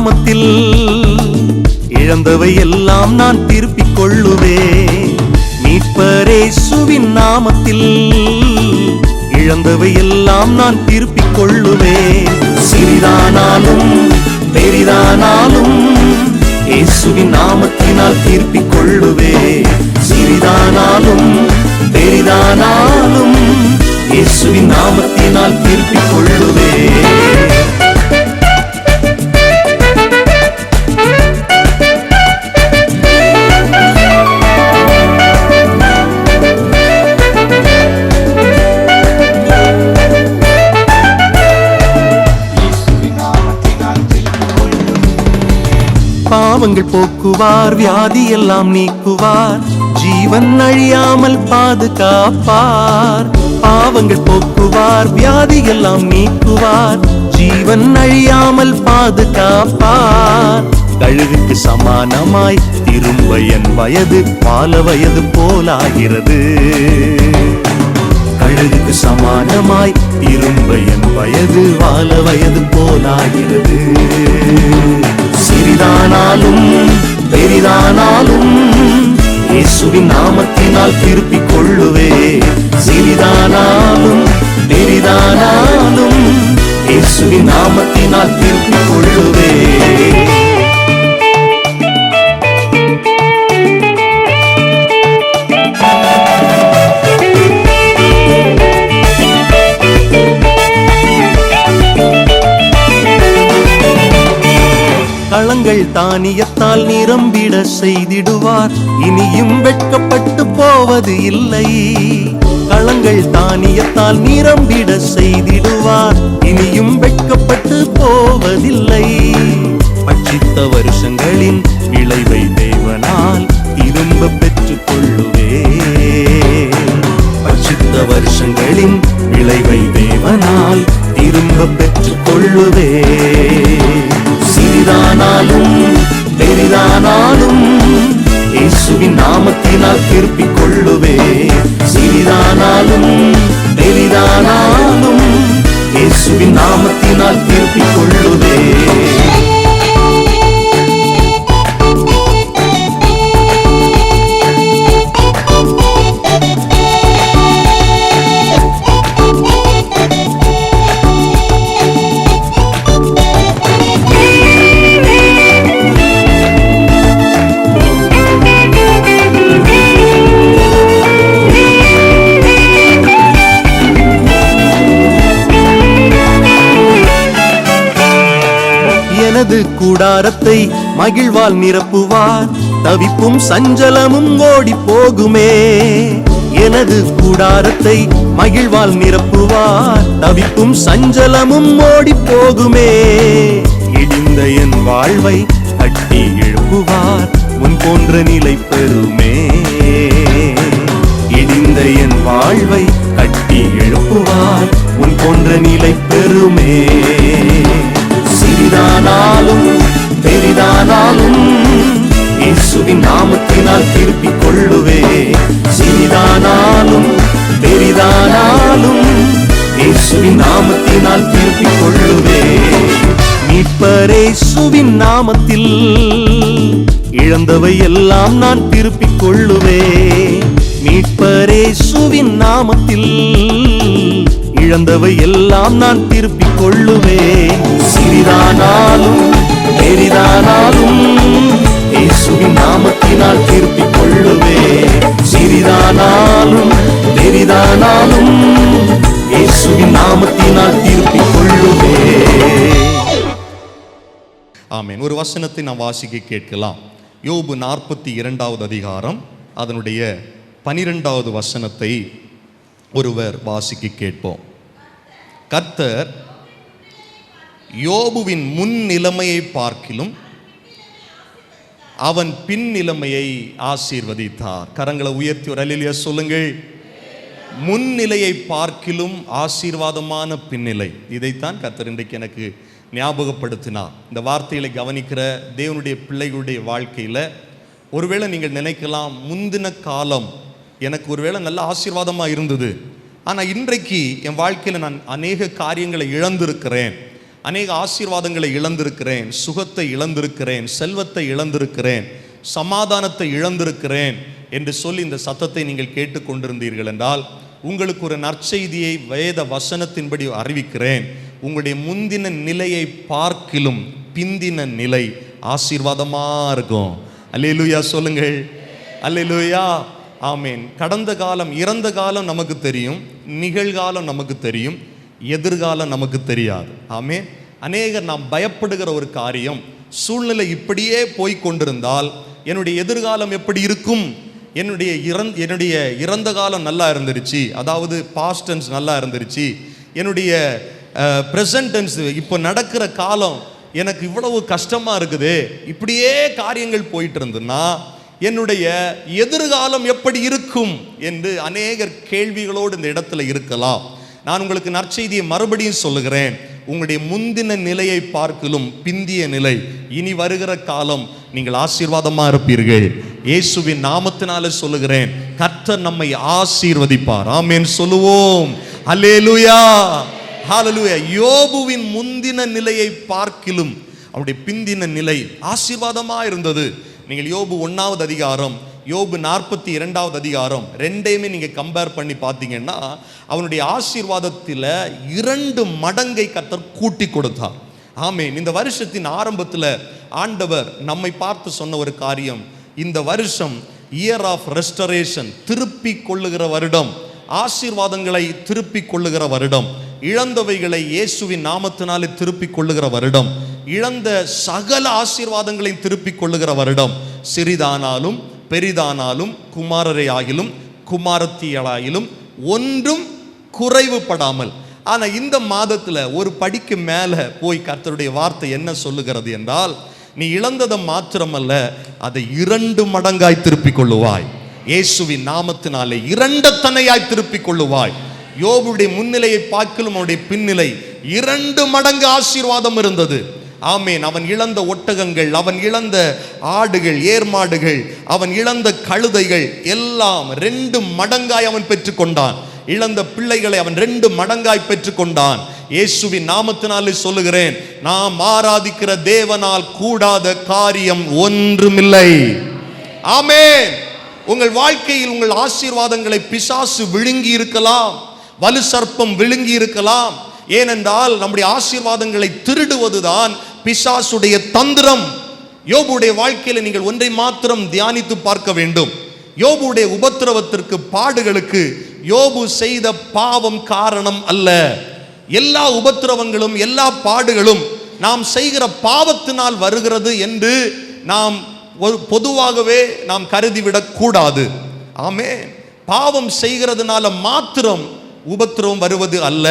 நாமத்தில் இழந்தவை எல்லாம் நான் திருப்பிக் கொள்ளுவே மீட்பரேசுவின் நாமத்தில் இழந்தவை எல்லாம் நான் திருப்பிக் கொள்ளுவே சிறிதானாலும் பெரிதானாலும் இயேசுவின் நாமத்தினால் திருப்பிக் பாவங்கள் போக்குவார் வியாதி எல்லாம் நீக்குவார் ஜீவன் அழியாமல் பாதுகாப்பார். பாவங்கள் போக்குவார் வியாதி எல்லாம் நீக்குவார் ஜீவன் அழியாமல் பாதுகாப்பார். கழுகுக்கு சமானமாய் திரும்ப என் வயது பால வயது போலாகிறது. கழுகுக்கு சமானமாய் திரும்ப என் வயது வாழ வயது போலாகிறது. சிறிதானாலும் பெரிதானாலும் இயேசுவின் நாமத்தினால் திருப்பிக் கொள்ளுவே சிறிதானாலும் பெரிதானாலும் இயேசுவின் நாமத்தினால் திருப்பிக் கொள்ளுவே களங்கள் தானியத்தால் நிரம்பிட செய்திடுவார். இனியும் வெட்கப்பட்டு போவது இல்லை. களங்கள் தானியத்தால் நிரம்பிட செய்திடுவார். இனியும் வெட்கப்பட்டு போவதில்லை. பட்சித்த வருஷங்களின் விளைவை தேவனால் திரும்ப பெற்றுக் கொள்ளுவே பட்சித்த வருஷங்களின் விளைவை தேவனால் திரும்ப பெற்றுக் கொள்ளுவே பெரிதானாலும் இயேசுவின் நாமத்தினால் திருப்பிக் கொள்ளுவே சிறிதானாலும் பெரிதானாலும் இயேசுவின் நாமத்தினால் திருப்பிக் கொள்ளுவே கூடாரத்தை மகிழ்வால் நிரப்புவார். தவிப்பும் சஞ்சலமும் ஓடி போகுமே எனது கூடாரத்தை மகிழ்வால் நிரப்புவார். தவிப்பும் சஞ்சலமும் ஓடி போகுமே இடிந்த என் வாழ்வை கட்டி எழுப்புவார். முன் போன்ற நிலை பெறுமே. இடிந்த என் வாழ்வை கட்டி எழுப்புவார். முன் போன்ற நிலை பெறுமே. சிறிதானாலும் சிறிதானாலும் இயேசுவின் நாமத்தினால் திருப்பிக் கொள்ளுவே சிறிதானாலும் பெரிதானாலும் இயேசுவின் நாமத்தினால் திருப்பிக் கொள்ளுவே மீட்பரேசுவின் நாமத்தில் இழந்தவை எல்லாம் நான் திருப்பிக் கொள்ளுவே மீட்பரேசுவின் நாமத்தில் இழந்தவை எல்லாம் நான் திருப்பிக் கொள்ளுவே சிறிதானாலும் பெரிதானாலும் இயேசுவின் நாமத்தினால் திருப்பிக் கொள்ளுவே சிறிதானாலும் பெரிதானாலும் இயேசுவின் நாமத்தினால் திருப்பிக் கொள்ளுவே ஆமென். ஒரு வசனத்தை நாம் வாசிக்க கேட்கலாம். யோபு நாற்பத்தி இரண்டாவது அதிகாரம் அதனுடைய பனிரெண்டாவது வசனத்தை ஒருவர் வாசிக்க கேட்போம். கர்த்தர் யோபுவின் முன் நிலைமையை பார்க்கிலும் அவன் பின் நிலைமையை ஆசீர்வதித்தார். கரங்களை உயர்த்தி ஒரு அலிலியா சொல்லுங்கள். முன்னிலையை பார்க்கிலும் ஆசீர்வாதமான பின்னிலை. இதைத்தான் கர்த்தர் இன்றைக்கு எனக்கு ஞாபகப்படுத்தினார். இந்த வார்த்தைகளை கவனிக்கிற தேவனுடைய பிள்ளைகளுடைய வாழ்க்கையில் ஒருவேளை நீங்கள் நினைக்கலாம் முந்தின காலம் எனக்கு ஒருவேளை நல்ல ஆசீர்வாதமாக இருந்தது. ஆனால் இன்றைக்கு என் வாழ்க்கையில் நான் அநேக காரியங்களை இழந்திருக்கிறேன். அநேக ஆசீர்வாதங்களை இழந்திருக்கிறேன் சுகத்தை இழந்திருக்கிறேன் செல்வத்தை இழந்திருக்கிறேன் சமாதானத்தை இழந்திருக்கிறேன் என்று சொல்லி இந்த சத்தத்தை நீங்கள் கேட்டுக்கொண்டிருந்தீர்கள் என்றால் உங்களுக்கு ஒரு நற்செய்தியை வேத வசனத்தின்படி அறிவிக்கிறேன். உங்களுடைய முந்தின நிலையை பார்க்கிலும் பிந்தின நிலை ஆசீர்வாதமாக இருக்கும். அல்லேலூயா சொல்லுங்கள். அல்லேலூயா. ஆமேன். கடந்த காலம் இறந்த காலம் நமக்கு தெரியும் நிகழ்காலம் நமக்கு தெரியும். எதிர்காலம் நமக்கு தெரியாது. ஆமே அநேகர் நாம் பயப்படுகிற ஒரு காரியம் சூழ்நிலை இப்படியே போய் கொண்டிருந்தால் என்னுடைய எதிர்காலம் எப்படி இருக்கும்? என்னுடைய இறந் என்னுடைய இறந்த காலம் நல்லா இருந்துருச்சு அதாவது பாஸ்டன்ஸ் நல்லா இருந்துருச்சு என்னுடைய ப்ரெசன்ட் டென்ஸ் இப்போ நடக்கிற காலம் எனக்கு இவ்வளவு கஷ்டமாக இருக்குது இப்படியே காரியங்கள் போயிட்டு இருந்துன்னா என்னுடைய எதிர்காலம் எப்படி இருக்கும்? என்று அநேகர் கேள்விகளோடு இந்த இடத்துல இருக்கலாம். நான் உங்களுக்கு நற்செய்தியை மறுபடியும் சொல்லுகிறேன். உங்களுடைய முந்தின நிலையை பார்க்கலும் பிந்திய நிலை. இனி வருகிற காலம் நீங்கள் ஆசீர்வாதமாக இருப்பீர்கள். இயேசுவின் நாமத்தினால சொல்லுகிறேன் கர்த்தர் நம்மை ஆசீர்வதிப்பார். ஆமேன் சொல்லுவோம். அல்லேலூயா ஹalleluya. யோபுவின் முந்தின நிலையை பார்க்கிலும் அவருடைய பிந்தின நிலை ஆசீர்வாதமாக இருந்தது. நீங்கள் யோபு ஒன்றாவது அதிகாரம் யோபு நாற்பத்தி இரண்டாவது அதிகாரம் ரெண்டையுமே நீங்கள் கம்பேர் பண்ணி பார்த்தீங்கன்னா அவனுடைய ஆசீர்வாதத்தில் இரண்டு மடங்கை கத்தர் கூட்டி கொடுத்தார். ஆமென். இந்த வருஷத்தின் ஆரம்பத்தில் ஆண்டவர் நம்மை பார்த்து சொன்ன ஒரு காரியம் இந்த வருஷம் இயர் ஆஃப் ரெஸ்டரேஷன் திருப்பி கொள்ளுகிற வருடம் ஆசீர்வாதங்களை திருப்பி கொள்ளுகிற வருடம் இழந்தவைகளை இயேசுவின் நாமத்தினாலே திருப்பி கொள்ளுகிற வருடம் இழந்த சகல ஆசீர்வாதங்களையும் திருப்பி கொள்ளுகிற வருடம் சிறிதானாலும் பெரிதானாலும் குமாரரை ஆகிலும் குமாரத்தியலாயிலும் ஒன்றும் குறைவுபடாமல். ஆனால் இந்த மாதத்துல ஒரு படிக்கு மேல போய் கர்த்தருடைய வார்த்தை என்ன சொல்லுகிறது என்றால் நீ இழந்ததை மாத்திரமல்ல அதை இரண்டு மடங்காய் திருப்பிக் கொள்ளுவாய். இயேசுவின் நாமத்தினாலே இரண்டத்தனையாய் திருப்பிக் கொள்ளுவாய். யோபுடைய முன்னிலையை பார்க்கலும் அவனுடைய பின்னிலை இரண்டு மடங்கு ஆசீர்வாதம் இருந்தது. ஆமேன். அவன் இழந்த ஒட்டகங்கள் அவன் இழந்த ஆடுகள் ஏர்மாடுகள் அவன் இழந்த கழுதைகள் எல்லாம் ரெண்டு மடங்காய் அவன் பெற்றுக்கொண்டான். இழந்த பிள்ளைகளை அவன் ரெண்டு மடங்காய் பெற்றுக்கொண்டான். இயேசுவின் நாமத்தினாலே சொல்லுகிறேன் நாம் ஆராதிக்கிற தேவனால் கூடாத காரியம் ஒன்றுமில்லை. ஆமேன். உங்கள் வாழ்க்கையில் உங்கள் ஆசீர்வாதங்களை பிசாசு விழுங்கி இருக்கலாம் வலு சர்ப்பம் விழுங்கி இருக்கலாம். ஏனென்றால் நம்முடைய ஆசீர்வாதங்களை திருடுவதுதான் பிசாசுடைய தந்திரம் யோபுடைய வாழ்க்கையில் நீங்கள் ஒன்றை மாத்திரம் தியானித்து பார்க்க வேண்டும். யோபுடைய உபத்திரவத்திற்கு பாடுகளுக்கு யோபு செய்த பாவம் காரணம் அல்ல. எல்லா உபத்திரவங்களும் எல்லா பாடுகளும் நாம் செய்கிற பாவத்தினால் வருகிறது என்று நாம் ஒரு பொதுவாகவே நாம் கருதிவிடக்கூடாது ஆமே பாவம் செய்கிறதுனால மாத்திரம் உபத்திரவம் வருவது அல்ல.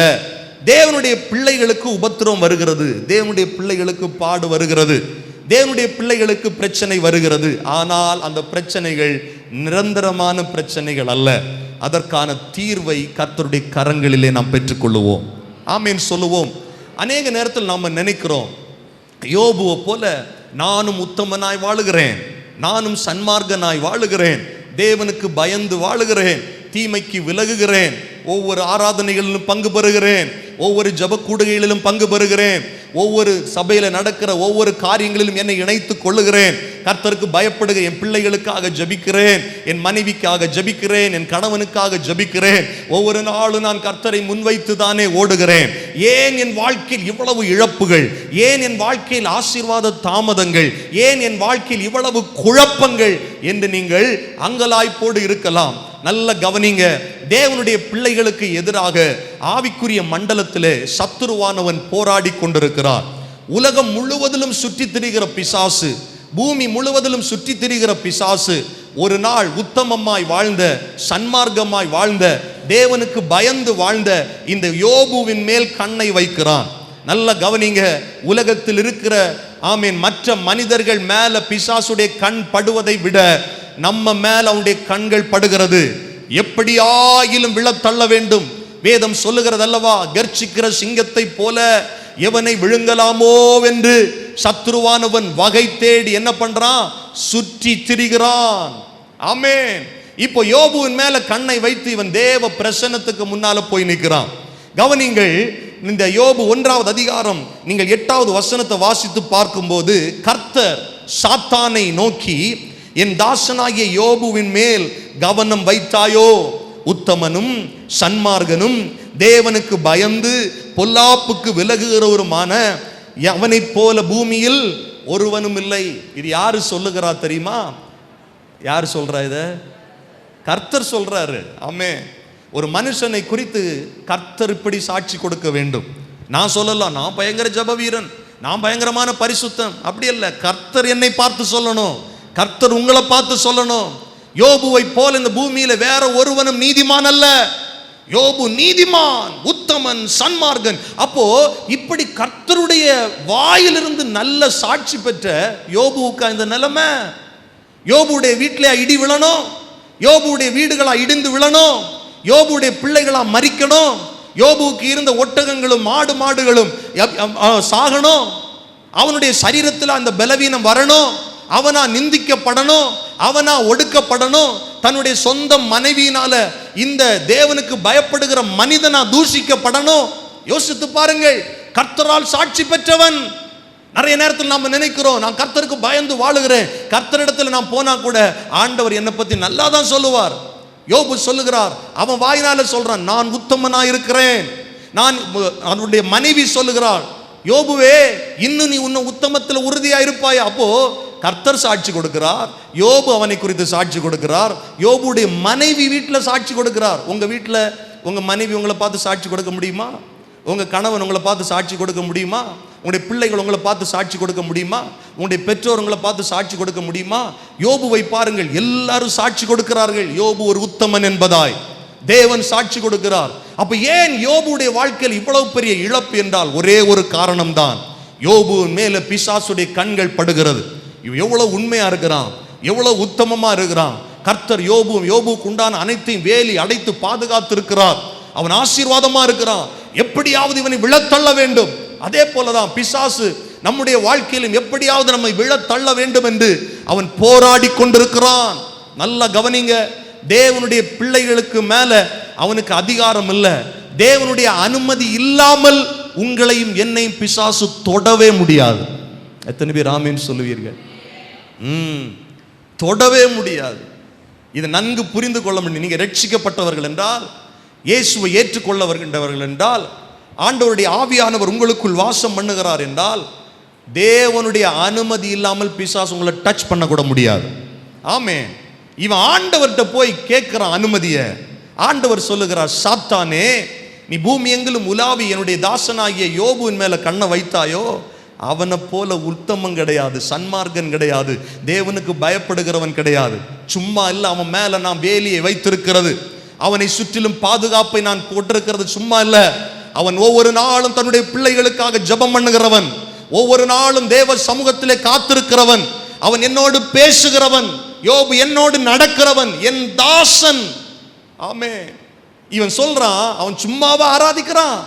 தேவனுடைய பிள்ளைகளுக்கு உபத்திரவம் வருகிறது. தேவனுடைய பிள்ளைகளுக்கு பாடு வருகிறது. தேவனுடைய பிள்ளைகளுக்கு பிரச்சனை வருகிறது. ஆனால் அந்த பிரச்சனைகள் நிரந்தரமான பிரச்சனைகள் அல்ல. அதற்கான தீர்வை கர்த்தருடைய கரங்களிலே நாம் பெற்றுக்கொள்ளுவோம். ஆமீன் சொல்லுவோம். அநேக நேரத்தில் நாம் நினைக்கிறோம் யோபுவை போல நானும் உத்தமனாய் வாழுகிறேன். நானும் சன்மார்க்கனாய் வாழுகிறேன். தேவனுக்கு பயந்து வாழுகிறேன். தீமைக்கு விலகுகிறேன். ஒவ்வொரு ஆராதனைகளிலும் பங்கு பெறுகிறேன். ஒவ்வொரு ஜபக்கூடுகைகளிலும் பங்கு பெறுகிறேன். ஒவ்வொரு சபையில் நடக்கிற ஒவ்வொரு காரியங்களிலும் என்னை இணைத்துக் கொள்ளுகிறேன். கர்த்தருக்கு பயப்படுக என் பிள்ளைகளுக்காக ஜபிக்கிறேன். என் மனைவிக்காக ஜபிக்கிறேன். என் கணவனுக்காக ஜபிக்கிறேன். ஒவ்வொரு நாளும் நான் கர்த்தரை முன்வைத்து தானே ஓடுகிறேன். ஏன் என் வாழ்க்கையில் இவ்வளவு இழப்புகள்? ஏன் என் வாழ்க்கையில் ஆசீர்வாத தாமதங்கள்? ஏன் என் வாழ்க்கையில் இவ்வளவு குழப்பங்கள்? என்று நீங்கள் அங்கலாய்ப்போடு இருக்கலாம். நல்ல கவனிங்க. தேவனுடைய பிள்ளைகளுக்கு எதிராக ஆவிக்குரிய மண்டலத்திலே சத்துருவானவன் போராடி கொண்டிருக்கிறார் உலகம் முழுவதிலும் சுற்றி திரிகிற பிசாசு பூமி முழுவதிலும் சுற்றி திரிகிற பிசாசு ஒரு நாள் உத்தமமாய் வாழ்ந்த சன்மார்க்கமாய் வாழ்ந்த தேவனுக்கு பயந்து வாழ்ந்த இந்த யோபுவின் மேல் கண்ணை வைக்கிறான். நல்ல கவனிங்க உலகத்தில் இருக்கிற ஆமீன் மற்ற மனிதர்கள் மேல பிசாசுடைய கண் படுவதை விட நம்ம மேல அவனுடைய கண்கள் படுகிறது. எப்படியாயிலும் விழத் தள்ள வேண்டும். வேதம் சொல்லுகிறது அல்லவா கர்ச்சிக்கிற சிங்கத்தை போல எவனை விழுங்கலாமோ என்று சத்ருவானவன் வகை தேடி என்ன பண்றான்? சுற்றி திரிகிறான். ஆமேன். இப்போ யோபுவின் மேல கண்ணை வைத்து இவன் தேவ பிரசன்னத்துக்கு முன்னால போய் நிற்கிறான். கவனிங்கள் இந்த யோபு ஒன்றாவது அதிகாரம் நீங்கள் எட்டாவது வசனத்தை வாசித்து பார்க்கும்போது கர்த்தர் சாத்தானை நோக்கி என் தாசனாகிய யோபுவின் மேல் கவனம் வைத்தாயோ? உத்தமனும் சன்மார்கனும் தேவனுக்கு பயந்து பொல்லாப்புக்கு விலகுகிறவருமான அவனைப் போல பூமியில் ஒருவனும் இல்லை. இது யாரு சொல்லுகிறா தெரியுமா? யார் சொல்றா இத? கர்த்தர் சொல்றாரு. ஆமே ஒரு மனுஷனை குறித்து கர்த்தர் இப்படி சாட்சி கொடுக்க வேண்டும். நான் சொல்லலாம் நான் பயங்கர ஜப வீரன் நான் பயங்கரமான பரிசுத்தம் அப்படி இல்லை கர்த்தர் என்னை பார்த்து சொல்லணும். கர்த்தர் உங்களை பார்த்து சொல்லணும். யோபுவை போல இந்த பூமியில வேற ஒருவனும் நீதிமான் அல்ல. யோபு நீதிமான் உத்தமன் சன்மார்கன் அப்போ இப்படி கர்த்தருடைய வாயிலிருந்து நல்ல சாட்சி பெற்ற யோபுவுக்கு இந்த நிலைமை? யோபுடைய வீட்டிலே இடி விழணும். யோபுடைய வீடுகளா இடிந்து விழணும். யோபுடைய பிள்ளைகளா மறிக்கணும் யோபுவுக்கு இருந்த ஒட்டகங்களும் மாடு மாடுகளும் சாகணும். அவனுடைய சரீரத்தில் அந்த பலவீனம் வரணும். அவனா நிந்திக்கப்படணும் அவனா ஒடுக்கப்படணும். தன்னுடைய சொந்த மனைவியினால இந்த தேவனுக்கு பயப்படுகிற மனிதனா தூஷிக்கப்படணும். யோசித்து பாருங்கள் கர்த்தரால் சாட்சி பெற்றவன். நிறைய நேரத்தில் நாம் நினைக்கிறோம் நான் கர்த்தருக்கு பயந்து வாழுகிறேன். கர்த்தரிடத்தில் நான் போனா கூட ஆண்டவர் என்னை பத்தி நல்லா தான் சொல்லுவார். யோபு சொல்லுகிறார் அவன் வாயினால சொல்றான் நான் உத்தமனா இருக்கிறேன். நான் அவனுடைய மனைவி சொல்லுகிறாள் யோபுவே இன்னும் நீ உன்னை உத்தமத்தில் உறுதியா இருப்பாய்? அப்போ கர்த்தர் சாட்சி கொடுக்கிறார். யோபு அவனை குறித்து சாட்சி கொடுக்கிறார். யோபுடைய மனைவி வீட்டில் சாட்சி கொடுக்கிறார். உங்கள் வீட்டில் உங்கள் மனைவி உங்களை பார்த்து சாட்சி கொடுக்க முடியுமா? உங்கள் கணவன் உங்களை பார்த்து சாட்சி கொடுக்க முடியுமா? உங்களுடைய பிள்ளைகள் உங்களை பார்த்து சாட்சி கொடுக்க முடியுமா? உங்களுடைய பெற்றோர் உங்களை பார்த்து சாட்சி கொடுக்க முடியுமா? யோபுவை பாருங்கள். எல்லாரும் சாட்சி கொடுக்கிறார்கள். யோபு ஒரு உத்தமன் என்பதாய். தேவன் சாட்சி கொடுக்கிறார். அப்ப ஏன் யோபுடைய வாழ்க்கையில் இவ்வளவு பெரிய இழப்பு என்றால் ஒரே ஒரு காரணம்தான். யோபு மேல பிசாசுடைய கண்கள் படுகிறது. இவன் எவ்வளவு உண்மையா இருக்கிறான்? எவ்வளவு உத்தமமா இருக்கிறான்? கர்த்தர் யோபு யோபுக்கு உண்டான அனைத்தையும் வேலி அடைத்து பாதுகாத்து இருக்கிறார் அவன் ஆசீர்வாதமா இருக்கிறான். எப்படியாவது இவனை விழத்தள்ள வேண்டும். அதே போலதான் பிசாசு நம்முடைய வாழ்க்கையிலும் எப்படியாவது நம்மை விழத்தள்ள வேண்டும் என்று அவன் போராடி கொண்டிருக்கிறான். நல்லா கவனிங்க. தேவனுடைய பிள்ளைகளுக்கு மேல அவனுக்கு அதிகாரம் இல்லை. தேவனுடைய அனுமதி இல்லாமல் உங்களையும் என்னையும் பிசாசு தொடவே முடியாது. எத்தனை பேர் ஆமீன் சொல்லுவீர்கள்? தொடவே முடியாது. இதை நன்கு புரிந்து கொள்ள முடியும். நீங்கள் ரட்சிக்கப்பட்டவர்கள் என்றால் இயேசுவை ஏற்றுக்கொள்ள வருகின்றவர்கள் என்றால் ஆண்டவருடைய ஆவியானவர் உங்களுக்குள் வாசம் பண்ணுகிறார் என்றால் தேவனுடைய அனுமதி இல்லாமல் பிசாஸ் உங்களை டச் பண்ணக்கூட முடியாது. ஆமே இவன் ஆண்டவர்கிட்ட போய் கேட்குறான் அனுமதியை. ஆண்டவர் சொல்லுகிறார் சாத்தானே நீ பூமி எங்கிலும் உலாவி என்னுடைய தாசனாகிய யோபுவின் மேலே கண்ணை வைத்தாயோ? அவனை போல உத்தமம் கிடையாது சன்மார்க்கன் கிடையாது தேவனுக்கு பயப்படுகிறவன் கிடையாது. சும்மா இல்லை அவன் மேலே நான் வேலியை வைத்திருக்கிறது. அவனை சுற்றிலும் பாதுகாப்பை நான் போட்டிருக்கிறது. சும்மா இல்லை. அவன் ஒவ்வொரு நாளும் தன்னுடைய பிள்ளைகளுக்காக ஜெபம் பண்ணுகிறவன். ஒவ்வொரு நாளும் தேவ சமூகத்திலே காத்திருக்கிறவன். அவன் என்னோடு பேசுகிறவன். யோபு என்னோடு நடக்கிறவன். என் தாசன். ஆமே இவன் சொல்றான் அவன் சும்மாவா ஆராதிக்கிறான்.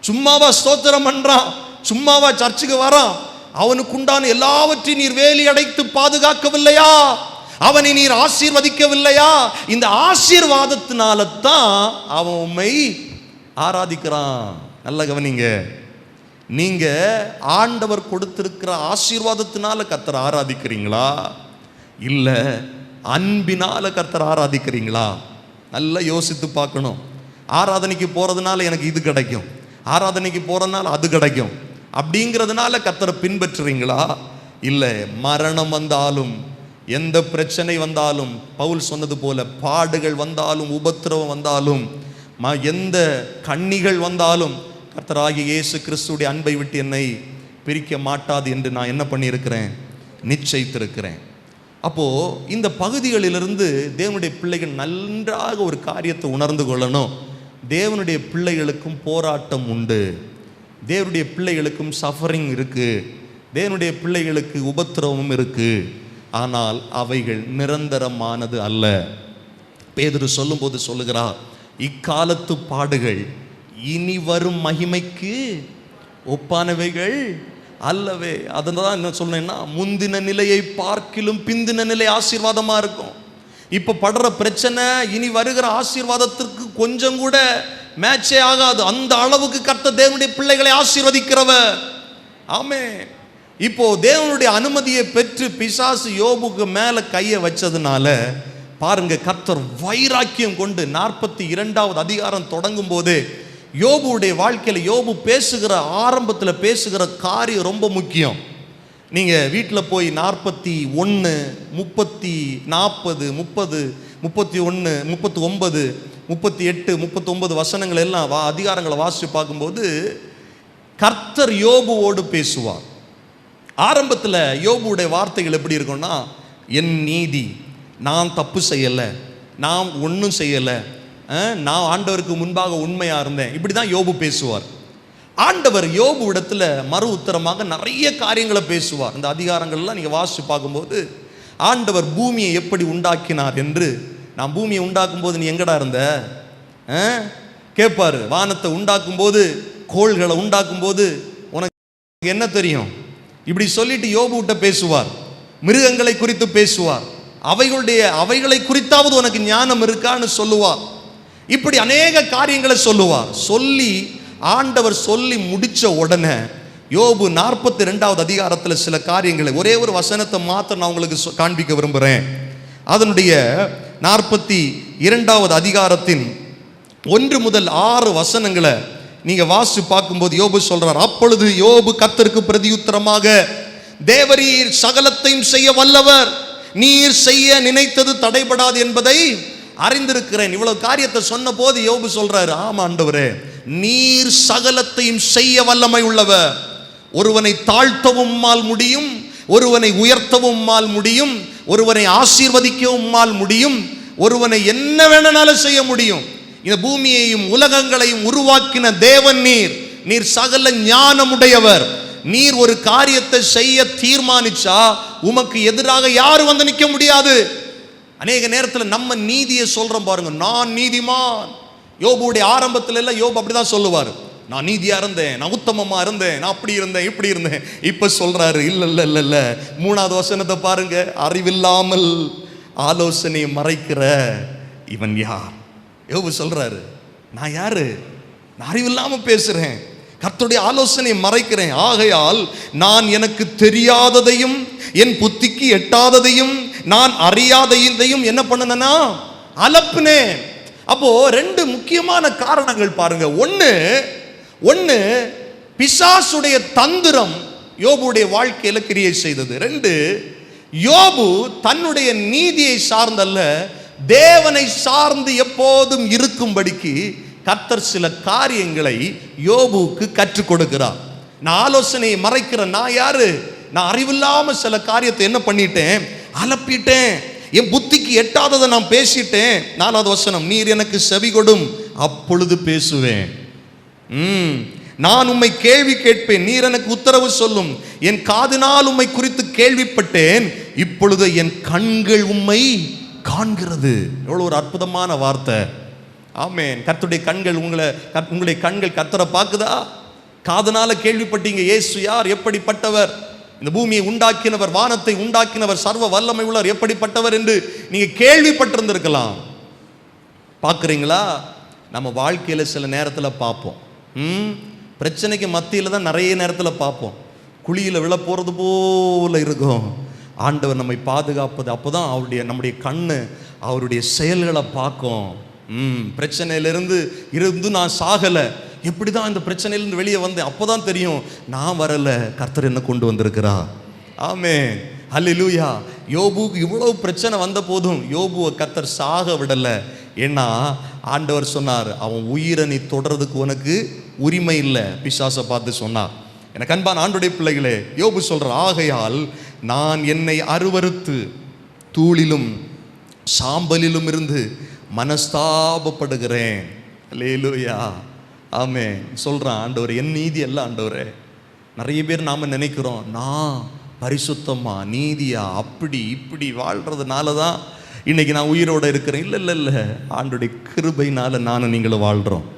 சும்மாவா ஸ்தோத்திரம் பண்றான். சும்மாவா சர்ச்சுக்கு வரான். அவனுக்கு உண்டான எல்லாவற்றையும் நீர் வேலி அடைத்து பாதுகாக்கவில்லையா? அவனை நீர் ஆசீர்வதிக்கவில்லையா? இந்த ஆசீர்வாதத்தினால தான் அவன் உண்மை ஆராதிக்கிறான். நல்ல கவனிங்க. நீங்க ஆண்டவர் கொடுத்திருக்கிற ஆசீர்வாதத்தினால கத்தர் ஆராதிக்கிறீங்களா? இல்ல அன்பினால கத்தர் ஆராதிக்கிறீங்களா? நல்லா யோசித்து பார்க்கணும். ஆராதனைக்கு போறதுனால எனக்கு இது கிடைக்கும். ஆராதனைக்கு போறதுனால அது கிடைக்கும். அப்படிங்கிறதுனால கத்தரை பின்பற்றுறீங்களா? இல்லை மரணம் வந்தாலும் எந்த பிரச்சனை வந்தாலும் பவுல் சொன்னது போல பாடுகள் வந்தாலும் உபத்திரவம் வந்தாலும் ம- எந்த கண்ணிகள் வந்தாலும் கர்த்தராகி இயேசு கிறிஸ்துடைய அன்பை விட்டு என்னை பிரிக்க மாட்டாது என்று நான் என்ன பண்ணியிருக்கிறேன்? நிச்சயித்திருக்கிறேன். அப்போது இந்த பகுதிகளிலிருந்து தேவனுடைய பிள்ளைகள் நன்றாக ஒரு காரியத்தை உணர்ந்து கொள்ளணும். தேவனுடைய பிள்ளைகளுக்கும் போராட்டம் உண்டு. தேவனுடைய பிள்ளைகளுக்கும் சஃபரிங் இருக்குது தேவனுடைய பிள்ளைகளுக்கு உபத்திரவமும் இருக்குது ஆனால் அவைகள் நிரந்தரமானது அல்ல. பேதுரு சொல்லும்போது சொல்லுகிறார் இக்காலத்து பாடுகள் இனி வரும் மகிமைக்கு ஒப்பானவைகள் அல்லவே. அதனால என்ன சொன்னேன்னா முந்தின நிலையை பார்க்கிலும் பிந்தின நிலை ஆசீர்வாதமாக இருக்கும். இப்போ படுற பிரச்சனை இனி வருகிற ஆசீர்வாதத்திற்கு கொஞ்சம் கூட மேட்சே ஆகாது. அந்த அளவுக்கு கர்த்த தேவனுடைய பிள்ளைகளை ஆசீர்வதிக்கிறவர். ஆமே. இப்போ தேவனுடைய அனுமதியை பெற்று பிசாசு யோபுக்கு மேலே கையை வச்சதுனால பாருங்க கர்த்தர் வைராக்கியம் கொண்டு நாற்பத்தி இரண்டாவது அதிகாரம் தொடங்கும் போது யோபுடைய வாழ்க்கையில் யோபு பேசுகிற ஆரம்பத்தில் பேசுகிற காரியம் ரொம்ப முக்கியம். நீங்கள் வீட்டில் போய் நாற்பத்தி ஒன்று முப்பத்தி நாற்பது முப்பது முப்பத்தி ஒன்று முப்பத்தி ஒன்பது முப்பத்தி எட்டு முப்பத்தொன்பது வசனங்கள் எல்லாம் வா அதிகாரங்களை வாசித்து பார்க்கும்போது கர்த்தர் யோபுவோடு பேசுவார். ஆரம்பத்தில் யோபுடைய வார்த்தைகள் எப்படி இருக்கும்னா என் நீதி நான் தப்பு செய்யலை நான் ஒன்றும் செய்யலை நான் ஆண்டவருக்கு முன்பாக உண்மையாக இருந்தேன். இப்படி தான் யோபு பேசுவார். ஆண்டவர் யோபு இடத்துல மறு உத்தரமாக நிறைய காரியங்களை பேசுவார். இந்த அதிகாரங்கள்லாம் நீங்கள் வாசித்து பார்க்கும்போது ஆண்டவர் பூமியை எப்படி உண்டாக்கினார் என்று நான் பூமியை உண்டாக்கும் போது நீ எங்கடா இருந்த? அஹ்? கேட்பாரு வானத்தை உண்டாக்கும் போது கோள்களை உண்டாக்கும் போது உனக்கு என்ன தெரியும்? இப்படி சொல்லிட்டு யோபுட்ட பேசுவார் மிருகங்களை குறித்து பேசுவார். அவைகளுடைய அவைகளை குறித்தாவது உனக்கு ஞானம் இருக்கான்னு சொல்லுவார் இப்படி அநேக காரியங்களை சொல்லுவார் சொல்லி ஆண்டவர் சொல்லி முடிச்ச உடனே யோபு நாற்பத்தி ரெண்டாவது அதிகாரத்தில் சில காரியங்களை ஒரே ஒரு வசனத்தை மாத்திரம் நான் உங்களுக்கு சொ- காண்பிக்க விரும்புகிறேன் அதனுடைய நாற்பத்தி இரண்டாவது அதிகாரத்தின் ஒன்று முதல் ஆறு வசனங்களை நீங்கள் வாசித்து பார்க்கும்போது யோபு சொல்கிறார் அப்பொழுது யோபு கர்த்தருக்கு பிரதியுத்தரமாக தேவரீர் சகலத்தையும் செய்ய வல்லவர் நீர் செய்ய நினைத்தது தடைபடாது என்பதை அறிந்திருக்கிறேன். இவ்வளவு காரியத்தை சொன்ன போது யோபு சொல்றாரு ஆமா ஆண்டவரே நீர் சகலத்தையும் செய்ய வல்லமை உள்ளவர். ஒருவனை தாழ்த்தவும் முடியும் ஒருவனை உயர்த்தவும் முடியும் ஒருவனை ஆசீர்வதிக்கவும் உம்மால் முடியும். ஒருவனை என்ன வேணாலும் செய்ய முடியும். இந்த பூமியையும் உலகங்களையும் உருவாக்கின தேவன் நீர். நீர் சகல ஞானமுடையவர். நீர் ஒரு காரியத்தை செய்ய தீர்மானிச்சா உமக்கு எதிராக யாரும் வந்து நிற்க முடியாது. அநேக நேரத்தில் நம்ம நீதியை சொல்றோம் பாருங்க. நான் நீதிமான். யோபுடைய ஆரம்பத்துல எல்லாம் யோபு அப்படிதான் சொல்லுவார். நான் நீதியாக இருந்தேன் நான் உத்தமமாக இருந்தேன் நான் அப்படி இருந்தேன் இப்படி இருந்தேன். இப்போ சொல்கிறாரு இல்லை இல்லை இல்லை இல்லை. மூணாவது வசனத்தை பாருங்க. அறிவில்லாமல் ஆலோசனையை மறைக்கிற இவன் யார்? யோபு சொல்கிறாரு நான் யாரு? நான் அறிவில்லாமல் பேசுகிறேன் கர்த்தருடைய ஆலோசனையை மறைக்கிறேன். ஆகையால் நான் எனக்கு தெரியாததையும் என் புத்திக்கு எட்டாததையும் நான் அறியாததையும் என்ன பண்ணனா அலப்புனேன். அப்போ ரெண்டு முக்கியமான காரணங்கள் பாருங்க. ஒன்று ஒன்று பிசாசுடைய தந்திரம் யோபுடைய வாழ்க்கையில் கிரியை செய்தது. ரெண்டு யோபு தன்னுடைய நீதியை சார்ந்தல்ல தேவனை சார்ந்து எப்போதும் இருக்கும்படிக்கு கத்தர் சில காரியங்களை யோபுவுக்கு கற்றுக் கொடுக்கிறார். நான் ஆலோசனையை மறைக்கிற நான் யாரு? நான் அறிவில்லாமல் சில காரியத்தை என்ன பண்ணிட்டேன்? அலப்பிட்டேன். என் புத்திக்கு எட்டாததை நான் பேசிட்டேன். நாலாவது வசனம் நீர் எனக்கு செவி கொடும் அப்பொழுது பேசுவேன். நான் உம்மை கேள்வி கேட்பேன் நீர் எனக்கு உத்தரவு சொல்லும். என் காதினால் உம்மை குறித்து கேள்விப்பட்டேன் இப்பொழுது என் கண்கள் உம்மை காண்கிறது. எவ்வளோ ஒரு அற்புதமான வார்த்தை. ஆமேன். கத்துடைய கண்கள் உங்களை உங்களுடைய கண்கள் கத்தரை பார்க்குதா? காதனால கேள்விப்பட்டீங்க இயேசு யார்? எப்படிப்பட்டவர்? இந்த பூமியை உண்டாக்கினவர் வானத்தை உண்டாக்கினவர் சர்வ வல்லமை உள்ளவர் எப்படிப்பட்டவர் என்று நீங்க கேள்விப்பட்டிருந்திருக்கலாம். பார்க்குறீங்களா? நம்ம வாழ்க்கையில் சில நேரத்தில் பார்ப்போம். பிரச்சனைக்கு மத்தியில் தான் நிறைய நேரத்தில் பார்ப்போம். குழியில் விழ போகிறது போல இருக்கும். ஆண்டவர் நம்மை பாதுகாப்பது அப்போ தான் அவருடைய நம்முடைய கண்ணு அவருடைய செயல்களை பார்க்கும். ம். பிரச்சனையிலிருந்து இருந்து நான் சாகலை. எப்படி தான் இந்த பிரச்சனையிலேருந்து வெளியே வந்தேன்? அப்போ தான் தெரியும் நான் வரலை. கர்த்தர் என்ன கொண்டு வந்திருக்கிறா ஆமே ஹalleluya. யோபுக்கு இவ்வளவு பிரச்சனை வந்த போதும் யோபுவை கத்தர் சாக விடலை. ஏன்னா ஆண்டவர் சொன்னார் அவன் உயிரை நீ தொடர்றதுக்கு உனக்கு உரிமை இல்லை பிசாசை பார்த்து சொன்னார் எனக்கு அன்பான் ஆண்டுடைய பிள்ளைகளே யோபு சொல்கிற ஆகையால் நான் என்னை அருவருத்து தூளிலும் சாம்பலிலும் இருந்து மனஸ்தாபப்படுகிறேன். லேலுயா ஆமே சொல்கிறான் ஆண்டவர் என் நீதி அல்ல ஆண்டவரே. நிறைய பேர் நாம் நினைக்கிறோம் நான் பரிசுத்தமாக நீதியாக அப்படி இப்படி வாழ்கிறதுனால தான் இன்னைக்கு நான் உயிரோட இருக்கிறேன். இல்லை இல்லை இல்லை. ஆண்டுடைய கிருபையினால் நானும் நீங்களும் வாழ்கிறோம்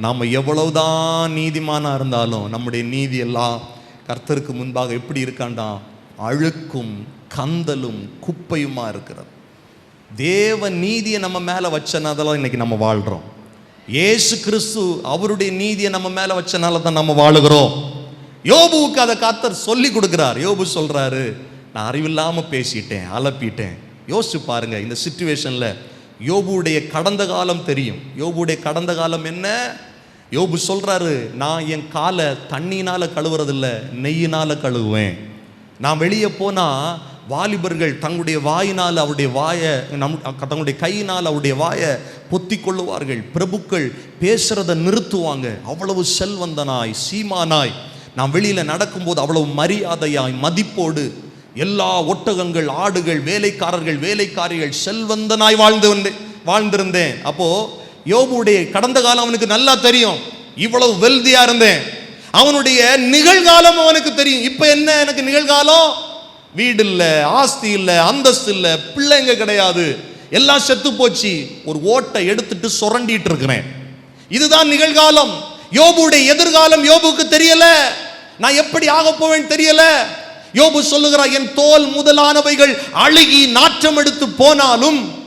நாம் எவ்வளவுதான் நீதிமானாக இருந்தாலும் நம்முடைய நீதி எல்லாம் கர்த்தருக்கு முன்பாக எப்படி இருக்காண்டா? அழுக்கும் கந்தலும் குப்பையுமா இருக்கிறது. தேவ நீதியை நம்ம மேலே வச்சனாதெல்லாம் இன்னைக்கு நம்ம வாழ்கிறோம் ஏசு கிறிஸ்து அவருடைய நீதியை நம்ம மேலே வச்சனால தான் நம்ம வாழுகிறோம். யோபுவுக்கு அதை காத்தர் சொல்லி கொடுக்குறார். யோபு சொல்கிறாரு நான் அறிவில்லாமல் பேசிட்டேன் அலப்பிட்டேன். யோசிச்சு பாருங்க இந்த சுச்சுவேஷனில் யோபுடைய கடந்த காலம் தெரியும். யோபுடைய கடந்த காலம் என்ன? யோபு சொல்கிறாரு நான் என் காலை தண்ணினால் கழுவுறதில்ல நெய்யினால் கழுவுவேன். நான் வெளியே போனால் வாலிபர்கள் தங்களுடைய வாயினால் அவருடைய வாயை நம் தங்களுடைய கையினால் அவருடைய வாயை பொத்தி கொள்ளுவார்கள். பிரபுக்கள் பேசுகிறத நிறுத்துவாங்க. அவ்வளவு செல்வந்தனாய் சீமானாய். நான் வெளியில் நடக்கும்போது அவ்வளவு மரியாதையாய் மதிப்போடு எல்லா ஒட்டகங்கள் ஆடுகள் வேலைக்காரர்கள் வேலைக்காரிகள் செல்வந்தனாய் வாழ்ந்து வந்தேன் வாழ்ந்திருந்தேன். அப்போ யோபுடைய கடந்த காலம் அவனுக்கு நல்லா தெரியும். இவ்வளவு வெல்தியா இருந்தேன். அவனுடைய நிகழ்காலம் அவனுக்கு தெரியும். இப்ப என்ன எனக்கு நிகழ்காலம்? வீடு இல்ல ஆஸ்தி இல்ல அந்தஸ்து இல்ல பிள்ளைங்க கிடையாது. எல்லாம் செத்து போச்சு. ஒரு ஓட்டை எடுத்துட்டு சுரண்டிட்டு இருக்கிறேன். இதுதான் நிகழ்காலம். யோபுடைய எதிர்காலம் யோபுக்கு தெரியல. நான் எப்படி ஆக போவேன் தெரியல. யோபு சொல்லுகிறார் என் தோல் முதலானவைகள் அழுகி நாற்றம் எடுத்து போனாலும்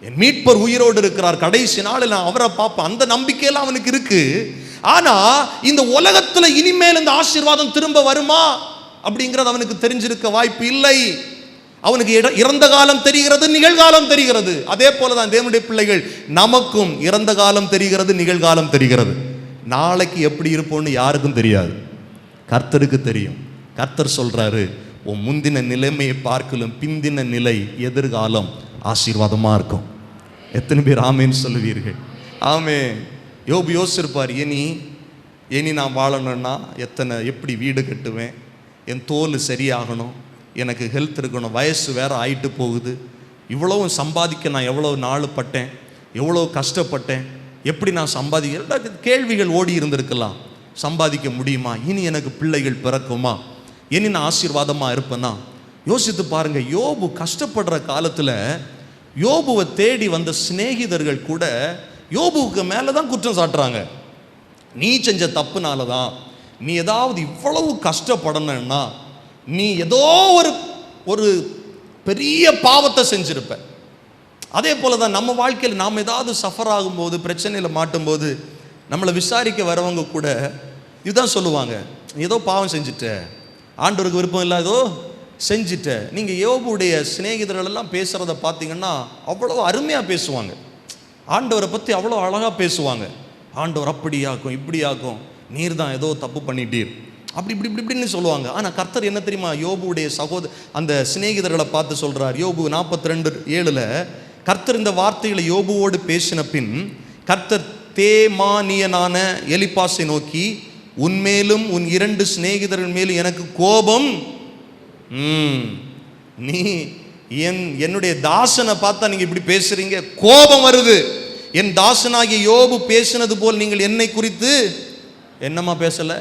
என் மீட்பர் உயிரோடு இருக்கிறார். கடைசி நாளில் நான் அவரை பார்ப்பேன். அந்த நம்பிக்கையெல்லாம் அவனுக்கு இருக்கு. ஆனா இந்த உலகத்துல இனிமேல் இந்த ஆசீர்வாதம் திரும்ப வருமா? அப்படிங்கிறது அவனுக்கு தெரிஞ்சிருக்க வாய்ப்பு இல்லை. அவனுக்கு இட- இறந்த காலம் தெரிகிறது நிகழ்காலம் தெரிகிறது. அதே போல தான் தேவனுடைய பிள்ளைகள் நமக்கும் இறந்த காலம் தெரிகிறது நிகழ்காலம் தெரிகிறது. நாளைக்கு எப்படி இருப்போம்னு யாருக்கும் தெரியாது. கர்த்தருக்கு தெரியும். கர்த்தர் சொல்கிறாரு உன் முந்தின நிலைமையை பார்க்கலும் பிந்தின நிலை எதிர்காலம் ஆசீர்வாதமாக இருக்கும். எத்தனை பேர் ஆமேன்னு சொல்லுவீர்கள். ஆமே யோபு யோசிச்சிருப்பார் இனி இனி நான் வாழணும்னா எத்தனை எப்படி வீடு கட்டுவேன்? என் தோல் சரியாகணும். எனக்கு ஹெல்த் இருக்கணும். வயசு வேறு ஆயிட்டு போகுது. இவ்வளவும் சம்பாதிக்க நான் எவ்வளோ நாள் பட்டேன்? எவ்வளோ கஷ்டப்பட்டேன்? எப்படி நான் சம்பாதிக்க கேள்விகள் ஓடி இருந்திருக்கலாம். சம்பாதிக்க முடியுமா? இனி எனக்கு பிள்ளைகள் பிறக்குமா? இனி நான் ஆசீர்வாதமாக இருப்பேன்னா யோசித்து பாருங்க யோபு கஷ்டப்படுற காலத்தில் யோபுவை தேடி வந்த சிநேகிதர்கள் கூட யோபுவுக்கு மேலே தான் குற்றம் சாட்டுறாங்க. நீ செஞ்ச தப்புனால தான் நீ ஏதாவது இவ்வளவு கஷ்டப்படணும்னா நீ ஏதோ ஒரு ஒரு பெரிய பாவத்தை செஞ்சுருப்ப. அதே போல தான் நம்ம வாழ்க்கையில் நாம் ஏதாவது சஃபர் ஆகும்போது பிரச்சனையில் மாட்டும்போது நம்மளை விசாரிக்க வரவங்க கூட இதுதான் சொல்லுவாங்க ஏதோ பாவம் செஞ்சுட்ட ஆண்டவருக்கு விருப்பம் இல்லாதோ செஞ்சுட்டேன். நீங்கள் யோபுடைய சிநேகிதர்களெல்லாம் பேசுகிறத பார்த்தீங்கன்னா அவ்வளோ அருமையாக பேசுவாங்க. ஆண்டவரை பற்றி அவ்வளோ அழகாக பேசுவாங்க. ஆண்டவர் அப்படியாக்கும் இப்படியாக்கும் நீர் தான் ஏதோ தப்பு பண்ணிட்டீர். அப்படி இப்படி இப்படி இப்படின்னு சொல்லுவாங்க. ஆனால் கர்த்தர் என்ன தெரியுமா யோபுடைய சகோதர அந்த சிநேகிதர்களை பார்த்து சொல்கிறார் யோபு நாற்பத்தி ரெண்டு ஏழில் கர்த்தர் இந்த வார்த்தைகளை யோபுவோடு பேசின பின் கர்த்தர் தேமானியனான எலிப்பாசை நோக்கி உன்மேலும் உன் இரண்டு சிநேகிதர்கள் மேலும் எனக்கு கோபம். ம். நீ என் என்னுடைய தாசனை பார்த்தா நீங்கள் இப்படி பேசுறீங்க கோபம் வருது. என் தாசனாகிய யோபு பேசினது போல் நீங்கள் என்னை குறித்து என்னம்மா பேசலை?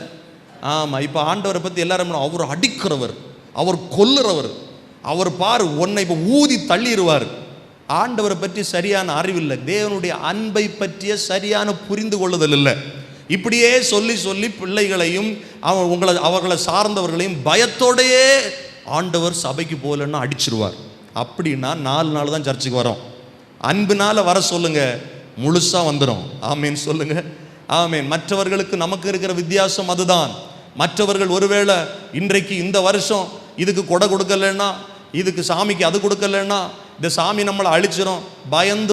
ஆமாம் இப்போ ஆண்டவரை பற்றி எல்லாரும் அவர் அடிக்கிறவர் அவர் கொல்லுறவர் அவர் பார் உன்னை இப்போ ஊதி தள்ளிடுவார். ஆண்டவரை பற்றி சரியான அறிவில்லை. தேவனுடைய அன்பை பற்றிய சரியான புரிந்து கொள்ளுதல் இல்லை. இப்படியே சொல்லி சொல்லி பிள்ளைகளையும் அவ உங்களை அவர்களை சார்ந்தவர்களையும் பயத்தோடையே ஆண்டவர் சபைக்கு போகலன்னா அடிச்சிருவார். அப்படின்னா நாலு நாள் தான் சர்ச்சுக்கு வரோம். அன்புனால வர சொல்லுங்க முழுசாக வந்துடும் ஆமீன் சொல்லுங்க. ஆமேன். மற்றவர்களுக்கு நமக்கு இருக்கிற வித்தியாசம் அதுதான். மற்றவர்கள் ஒருவேளை இன்றைக்கு இந்த வருஷம் இதுக்கு கொடை கொடுக்கலன்னா இதுக்கு சாமிக்கு அது கொடுக்கலன்னா இந்த சாமி நம்மளை அழிச்சிரும். பயந்து